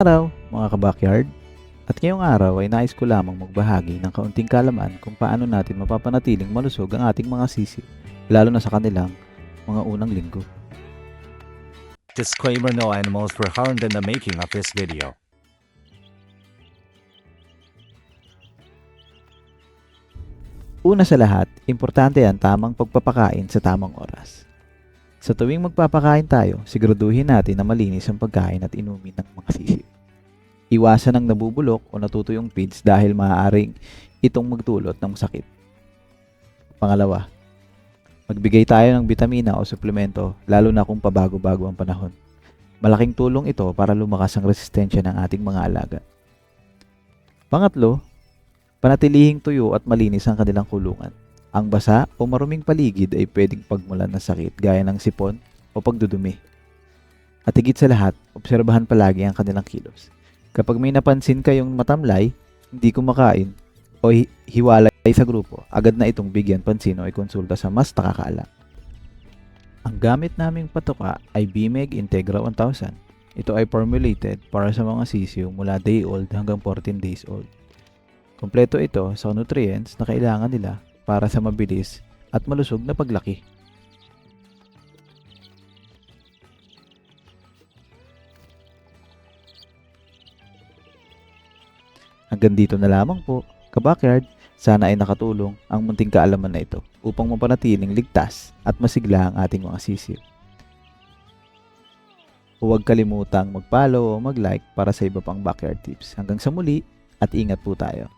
araw, mga kabakyard. At ngayong araw ay nais ko lamang magbahagi ng kaunting kalaman kung paano natin mapapanatiling malusog ang ating mga sisi, lalo na sa kanilang mga unang linggo. Disclaimer no animals were harmed in the making of this video. Una sa lahat, importante ang tamang pagpapakain sa tamang oras. Sa tuwing magpapakain tayo, siguraduhin natin na malinis ang pagkain at inumin ng mga sisi. Iwasan ang nabubulok o natutuyong feeds dahil maaaring itong magdulot ng sakit. Pangalawa, magbigay tayo ng bitamina o suplemento lalo na kung pabago-bago ang panahon. Malaking tulong ito para lumakas ang resistensya ng ating mga alaga. Pangatlo, Panatilihing tuyo at malinis ang kanilang kulungan. Ang basa o maruming paligid ay pwedeng pagmulan ng sakit gaya ng sipon o pagdudumi. At higit sa lahat, obserbahan palagi ang kanilang kilos. Kapag may napansin kayong matamlay, hindi kumakain, o hi- hiwalay sa grupo, agad na itong bigyan pansin o ikonsulta sa mas nakakaalam. Ang gamit naming patuka ay BMEG Integra 1000. Ito ay formulated para sa mga sisiyo mula day old hanggang 14 days old. Kompleto ito sa nutrients na kailangan nila para sa mabilis at malusog na paglaki. Hanggang dito na lamang po, kabakyard, sana ay nakatulong ang munting kaalaman na ito upang mapanatiling ligtas at masigla ang ating mga sisiw. Huwag kalimutang mag-follow o mag-like para sa iba pang backyard tips. Hanggang sa muli at ingat po tayo.